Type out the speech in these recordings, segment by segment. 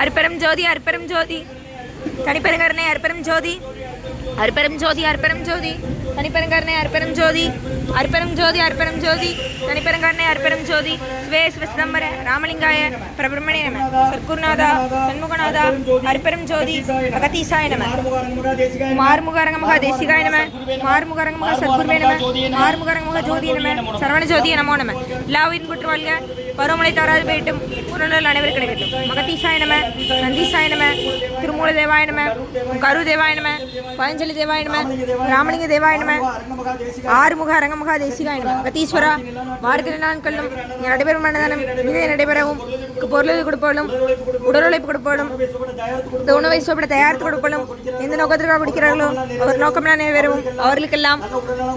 அற்பெரும் ஜோதி அற்பெரும் ஜோதி. தனிப்பெருங்கருணை அற்பெரும் ஜோதி. அற்பெரும் ஜோதி அற்பெரும் ஜோதி. தனிப்பெருங்கருணை அற்பெரும் ஜோதி. அற்பெரும் ஜோதி அற்பெரும் ஜோதி. தனிப்பெருங்கருணை அற்பெரும் ஜோதி. Sway சிவ சிதம்பர ராமலிங்காய பிரபிரமணே நம. சர்க்குருநாதா சண்முகநாதா அற்பெரும் ஜோதி அகதீசாய நம. மார்முகரங்கமக தேசிகாய நம. மார்முகரங்கமக சத்குருவே நம. மார்முகரங்கமக ஜோதி நம. சரவண ஜோதிய நமோ நம. எல்லா உயிரும் குற்று வாழ்க. பருவமழை தவறாது போயிட்டும் உடல் அனைவரும் கிடைக்கட்டும் மகதீசாய நம நந்தீசாய நம திருமூல தேவாய நம கரு தேவாய நம பதஞ்சலி தேவாய நம ராமலிங்க தேவாய நம ஆறுமுக அரங்கமுகா தேசிகாய நம. மகதீஸ்வரா வாரத்தில் நாட்களும் நடைபெறும் மனதனம் இதை நடைபெறவும் பொருளுதவி கொடுப்பாலும் உடல் உழைப்பு கொடுப்பவளும் இந்த உணவை சோப்பிட தயாரித்து கொடுப்பாலும் எந்த நோக்கத்திற்காக குடிக்கிறார்களோ அவர் நோக்கம் நிறைவேறவும் அவர்களுக்கெல்லாம்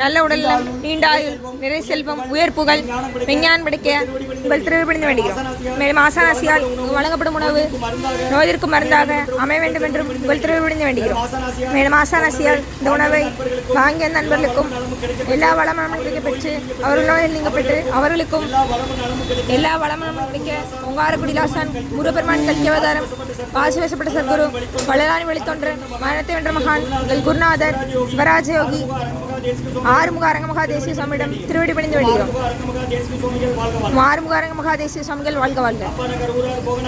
நல்ல உடல் நீண்ட ஆயுள் நிறை செல்வம் உயர் புகழ் விஞ்ஞான் படிக்க உங்கள் திருவிழிந்து வேண்டுகிறோம். மேலும் ஆசானாசியால் வழங்கப்படும் உணவு. நோயிற்கு மருந்தாக அமைய வேண்டும் என்றும் உங்கள் வேண்டுகிறோம். மேலும் ஆசானாசியால் இந்த உணவை வாங்கிய நண்பர்களுக்கும் எல்லா வளமும் கிடைக்க பெற்று அவர்கள் நோயில் நீங்க பெற்று அவர்களுக்கும் எல்லா வளமும் கிடைக்க உங்காரக்குடி லாசான் முருகப்பெருமான் கல்கி அவதாரம் வாசி சத்குரு வள்ளலானி வழித்தொன்றன் மரணத்தை வென்ற மகான் எங்கள் குருநாதர் சிவராஜயோகி ஆறுமுக அரங்கமகா தேசிய சுவாமியிடம் திருவடி பணிந்து வேண்டுகிறோம் ஆறுமுக அரங்கமகா தேசிய சுவாமிகள் வாழ்க வாழ்க.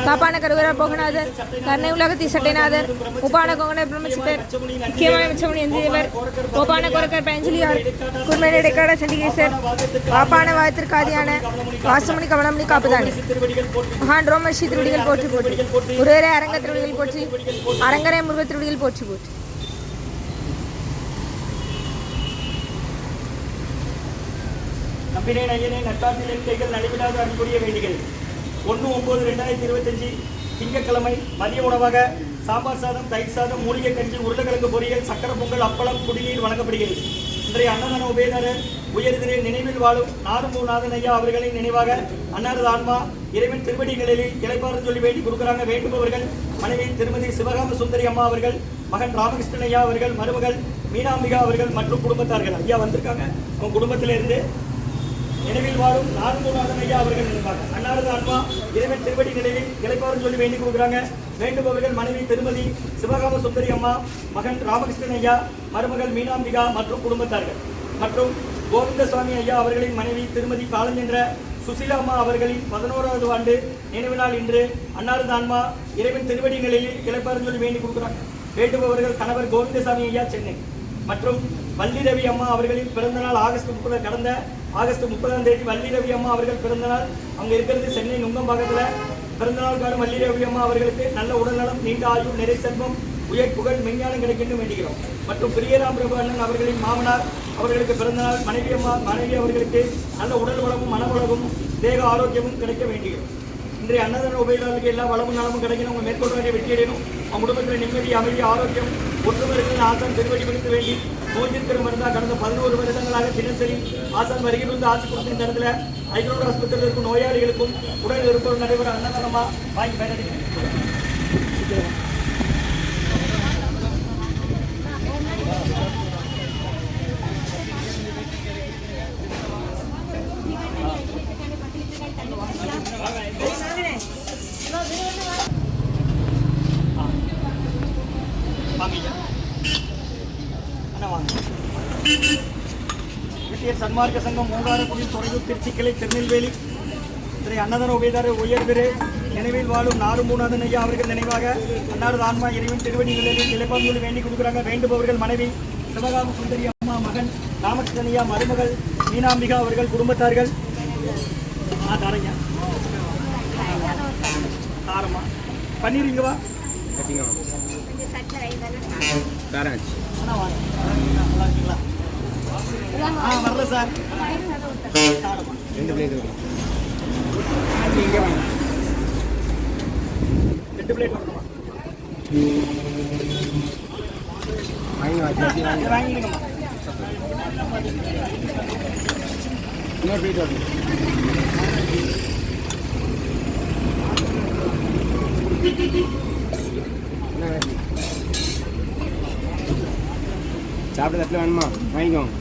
காப்பான கருவரா போகநாதர் கர்ணை உலகத்தி சட்டைநாதர் உபான கோகன பிரம்மசித்தர் முக்கியமான மிச்சமணி எந்தியவர் கோபான கொரக்கர் பயஞ்சலியார் குர்மேன இடைக்காட சண்டிகேசர் பாப்பான வாயத்திற்காதியான வாசமணி கமலமணி காப்புதானி. மகான் ரோமர்ஷி திருவடிகள் போற்றி போற்றி. முருகரே அரங்க திருவடிகள் போற்றி அரங்கரை முருக திருவடிகள் போற்றி போற்றி. நம்பினேன் ஐயனே நட்டாற்றில் கைகள் நடைபெறாத அன்புரிய வேண்டிகள். ஒன்று ஒம்பது ரெண்டாயிரத்தி இருபத்தஞ்சி திங்கட்கிழமை மதிய உணவாக சாம்பார் சாதம் தயிர் சாதம் மூலிகை கஞ்சி உருளைக்கிழங்கு பொரியல் சக்கர பொங்கல் அப்பளம் குடிநீர் வழங்கப்படுகிறது. இன்றைய அன்னதான உபயதாரர் உயர்திரை நினைவில் வாழும் நாரும்பூநாதன் ஐயா அவர்களின் நினைவாக அன்னாரது ஆன்மா இறைவன் திருவடிகளில் இலைப்பாறு சொல்லி வேண்டி கொடுக்குறாங்க. வேண்டுபவர்கள் மனைவி திருமதி சிவகாம சுந்தரி அம்மா அவர்கள் மகன் ராமகிருஷ்ணன் ஐயா அவர்கள் மருமகள் மீனாம்பிகா அவர்கள் மற்றும் குடும்பத்தார்கள். ஐயா வந்திருக்காங்க. உங்கள் குடும்பத்திலிருந்து நினைவில் வாழும் நான்குநாதன் ஐயா அவர்கள் நினைப்பாங்க. அன்னாரது ஆன்மா இறைவன் திருவடி நிலையில் இளைப்பாறும் சொல்லி வேண்டிக் கொடுக்குறாங்க வேண்டுபவர்கள் மனைவி திருமதி சிவகாம சுந்தரி அம்மா மகன் ராமகிருஷ்ணன் ஐயா மருமகள் மீனாம்பிகா மற்றும் குடும்பத்தார்கள். மற்றும் கோவிந்தசாமி ஐயா அவர்களின் மனைவி திருமதி காலஞ்சென்ற சுசீலா அம்மா அவர்களின் பதினோராவது ஆண்டு நினைவு நாள் இன்று அன்னாரது ஆன்மா இறைவன் திருவடி நிலையில் இளைப்பாறும் சொல்லி வேண்டிக் கொடுக்குறாங்க. வேண்டுபவர்கள் கணவர் கோவிந்தசாமி ஐயா சென்னை. மற்றும் வள்ளி ரவி அம்மா அவர்களின் பிறந்த நாள் ஆகஸ்ட் முப்பது கடந்த ஆகஸ்ட் முப்பதாம் தேதி வள்ளி ரவி அம்மா அவர்கள் பிறந்தநாள். அங்கே இருக்கிறது சென்னை நுங்கம்பாக்கத்தில் பிறந்தநாள்காரன் வள்ளி ரவி அம்மா அவர்களுக்கு நல்ல உடல்நலம் நீண்ட ஆயுள் நிறை செல்வம் உயர் புகழ் மெஞ்ஞானம் கிடைக்கணும் வேண்டுகிறோம். மற்றும் பிரியராம் பிரபு அண்ணன் அவர்களின் மாமனார் அவர்களுக்கு பிறந்த நாள் மனைவி அம்மா மனைவி அவர்களுக்கு நல்ல உடல் வளமும் மனவளமும் தேக ஆரோக்கியமும் கிடைக்க வேண்டுகிறோம். இன்றைய அன்னதான உபயோகங்களுக்கு எல்லா வளமும் நலமும் கிடைக்கணும். உங்கள் மேற்கொள்ள வேண்டிய வெற்றி அடையணும் அவங்க குடும்பத்தில் நிம்மதி அமைதி ஆரோக்கியம் ஒற்றுமை ஆசான் திருவடி கொடுக்க வேண்டி நோய்த்திருக்கிற மருந்தா கடந்த பதினோரு வருடங்களாக தினசரி ஆசான் வருகை வந்து ஆட்சி கொடுத்த இந்த இடத்துல ஆஸ்பத்திரியில் இருக்கும் நோயாளிகளுக்கும் உடல் இருப்பவர் நடைபெற அன்னதானமாக வாங்கி பயனடைக்கிறேன் வாங்க ஐயா. அண்ணா வாங்க விட்டியர் சன்மார்க்க சங்கம் மூங்காரக்குடி துறையூர் திருச்சி கிளை திருநெல்வேலி. இன்றைய அன்னதான உபயதாரர் உயர்திரு நினைவில் வாழும் நாருமூநாதன் ஐயா அவர்கள் நினைவாக அன்னாரது ஆன்மா இறைவன் திருவடி நிலையில் நிலைப்பாங்கொழி வேண்டி கொடுக்குறாங்க. வேண்டுபவர்கள் மனைவி சிவகாம சுந்தரி அம்மா மகன் ராமகிருஷ்ணன் ஐயா மருமகள் மீனாம்பிகா அவர்கள் குடும்பத்தார்கள். ஆ தரங்க தாரம்மா. பன்னீர் இங்க வா. அண்ணா வாங்க. நல்லா இருக்கீங்களா? ஆ வரல சார் தாரம்மா ரெண்டு பிளேட் இங்கே வாங்க ரெண்டு பிளேட் வரணுமா வாங்கி வாங்கி வாங்கி இதை வாங்கிடுங்கம்மா இன்னொரு பிளேட் வரணும் என்ன வேணும்? சாப்பிட்ட தட்டில் வேணுமா வாங்கிக்கோங்க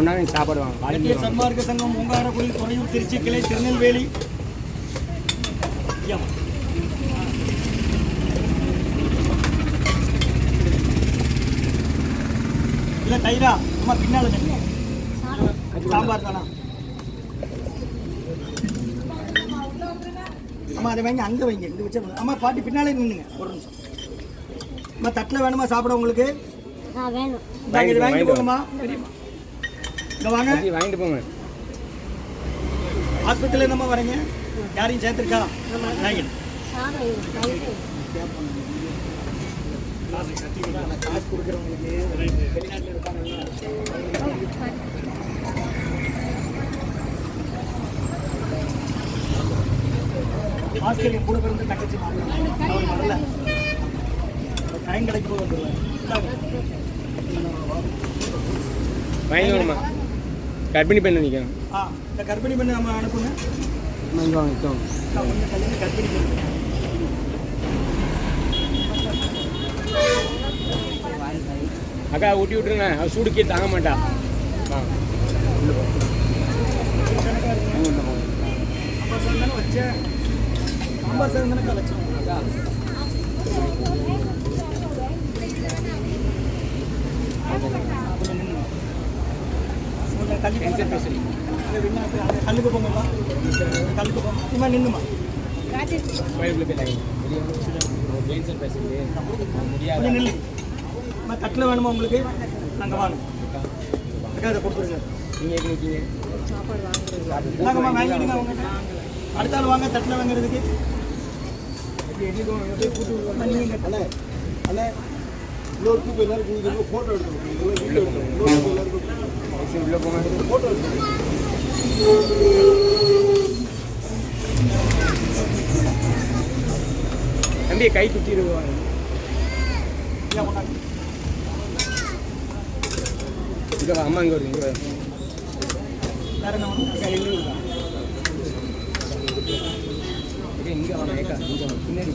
கொண்டாங்க சாப்பாடு வாங்க அகத்திய சன்மார்க்க சங்கம் ஓங்காரக்குடி துறையூர் திருச்சி கிளை திருநெல்வேலி. இல்ல தைரா அம்மா பின்னால நில்லு. சாம்பார் தானா? அம்மா அதை வைங்க அங்கே வைங்க. இங்கே வச்சா அம்மா பாட்டி பின்னாலே நின்னுங்க ஒரு நிமிஷம். அம்மா தட்டில் வேணுமா சாப்பிட உங்களுக்கு? வேணும். வாங்கிட்டு போங்கம்மா இங்கே வாங்க. வாங்கிட்டு போங்க. ஹாஸ்பிட்டலில் என்னம்மா வரீங்க யாரையும் சேர்த்துருக்கா? தயிர். காசு கொடுக்குறவங்களுக்கு வெளிநாட்டில் இருக்காங்கல்ல ஆஸ்திரேலியா கூட பிறந்து தங்கச்சி வரல. டைம் கிடைக்கும் போது வந்துடுவேன் கர்ப்பிணி பெண் நிற்கும் ஆ இந்த கர்ப்பிணி பண்ணி நம்ம அனுப்புங்க. இங்கே வாங்க நிற்கும் நான் ஒன்று கல்யாணம் கர்ப்பிணி பண்ணி. அக்கா ஊட்டி விட்டுருங்க. அவள் சூடுக்கே தாங்க மாட்டா. ஆ. வச்சேன். சாம்பார் சாதம் தானே வச்சேன் கொஞ்சம் தள்ளி போங்க. அங்க விண்ணா போய் அங்க கல்லுக்கு போங்கப்பா கல்லுக்கு போங்க இம்மா நின்னுமா கோயிலுக்குள்ள போயிட்டாங்க வெளியே வந்து ஜெயின் பேசுறது முடியாது கொஞ்சம் நில்லு தட்டில் வேணுமா உங்களுக்கு நாங்கள் வாங்க அதை கொடுத்துருங்க நீங்கள் எங்கே நிற்கீங்க வாங்கிடுங்க அவங்க அடுத்த ஆள் வாங்க தட்டில் வாங்குறதுக்கு அம்மா, நீங்க இங்க உள்ள போங்க தம்பி கை குத்திடுவாங்க இங்கே அம்மா இங்கே வருது இங்கே இங்கே வாங்க ஏக்கா இங்கே பின்னாடி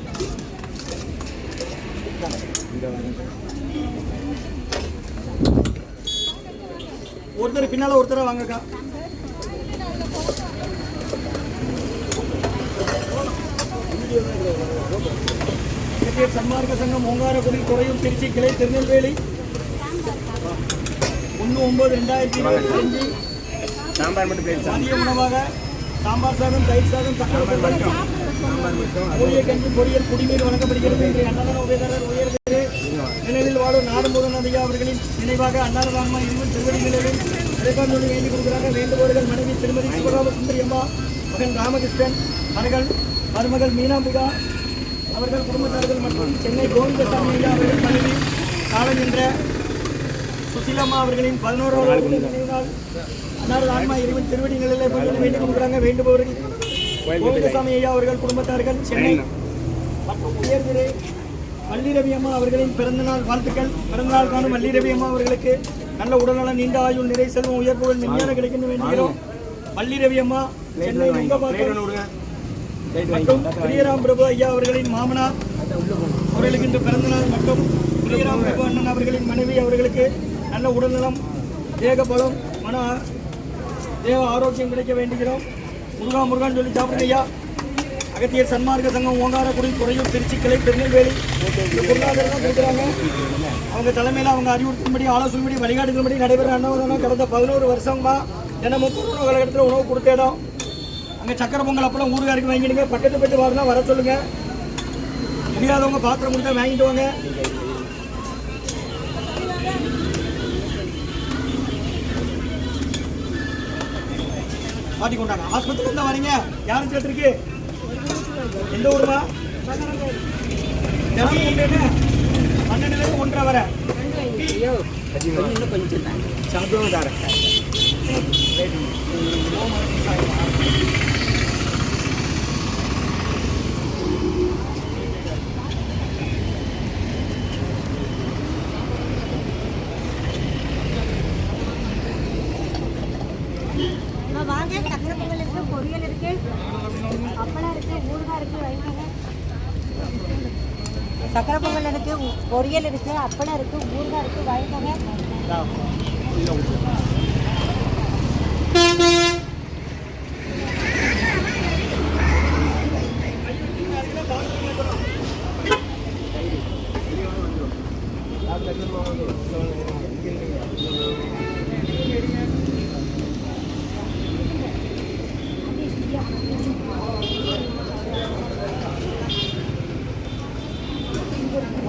ஒருத்தர் பின்னால ஒருத்தர வாங்கக்கா. சன்மார்க்க சங்கம் ஓங்காரக்குடி துறையூர் திருச்சி கிளை திருநெல்வேலி. ஒன்று ஒன்பது ரெண்டாயிரத்தி இருபத்தி அஞ்சு. சாம்பார் மட்டும் மதிய உணவாக சாம்பார் சாதம் தயிர் சாதம் தக்காளி மூலிகை கஞ்சி பொரியல் குடிநீர் வழங்கப்படுகிறது இன்றைய அன்னதான உபயதாரர் உயர் நினைவில் வாழும் நாடுமுதன் ஐயா அவர்களின் நினைவாக அன்னாரதாமா இருவர் திருவடிகளிலும் இறைவன் சொல்லி வேண்டி கொடுக்குறாங்க வேண்டுபவர்கள் மனைவி திருமதி சிவராம சுந்தரி அம்மா மகன் ராமகிருஷ்ணன் மகள் மருமகள் மீனாம்பிகா அவர்கள் குடும்பத்தார்கள் மற்றும் சென்னை கோவிந்தசாமி ஐயா அவர்கள் மனைவி காலம் என்ற சுசிலம்மா அவர்களின் பதினோராவது நினைவு நாள் அன்னாரது ஆன்மா இறைவன் திருவடி நிலையில போய் வேண்டி கொடுக்குறாங்க வேண்டுபவர்கள் கோவிந்தசாமி ஐயா அவர்கள் குடும்பத்தார்கள் சென்னை மற்றும் உயர்திரு மல்லிரவி அம்மா அவர்களின் பிறந்தநாள் வாழ்த்துக்கள். பிறந்தநாள் காணும் மல்லிரவி அம்மா அவர்களுக்கு நல்ல உடல்நலம் நீண்ட ஆயுள் நிறை செல்வம் உயர்வுகள் மென்மையான கிடைக்கணும் வேண்டுகிறோம். மல்லிரவி அம்மா சென்னை மற்றும் பிரியராம் பிரபு ஐயா அவர்களின் மாமனார் அவர்களுக்கு இன்று பிறந்தநாள் மற்றும் பிரியராம் பிரபு அண்ணன் அவர்களின் மனைவி அவர்களுக்கு நல்ல உடல்நலம் தேக பலம் மன தேவ ஆரோக்கியம் கிடைக்க வேண்டுகிறோம். முருகா முருகான்னு சொல்லி சாப்பிடுங்க ஐயா. அகத்தியர் சன்மார்க்க சங்கம் ஓங்காரக்குடி துறையூர் திருச்சி கிளை திருநெல்வேலி இந்த பொருளாதாரம் கொடுக்குறாங்க அவங்க தலைமையில் அவங்க அறிவுறுத்தின்படி ஆலோசனைபடி வழிகாட்டுதல்படி நடைபெற அன்னவரம் கடந்த பதினோரு வருஷமா தினமும் உணவு கழகத்தில் உணவு கொடுத்த இடம் அங்கே சக்கரை பொங்கல் அப்பளம் ஊருகாருக்கு வாங்கிடுங்க. பக்கத்து போயிட்டு வரலாம் வர சொல்லுங்க. முடியாதவங்க பாத்திரம் கொடுத்தா வாங்கிட்டு வாங்க. மாட்டிக்கொண்டாங்க. ஆஸ்பத்திரி இருந்தா வரீங்க? யாரும் கேட்டிருக்கு? எந்த ஊருமா? தினமும் உண்டு என்ன பன்னெண்டுலேருந்து ஒன்றரை வரை. சாப்பிடுவோம் தாரேன் சக்கரை பொங்கல் இருக்குது பொரியல் இருக்குது அப்பளம் இருக்குது ஊறுகாய் இருக்குது வாங்கிக்கோங்க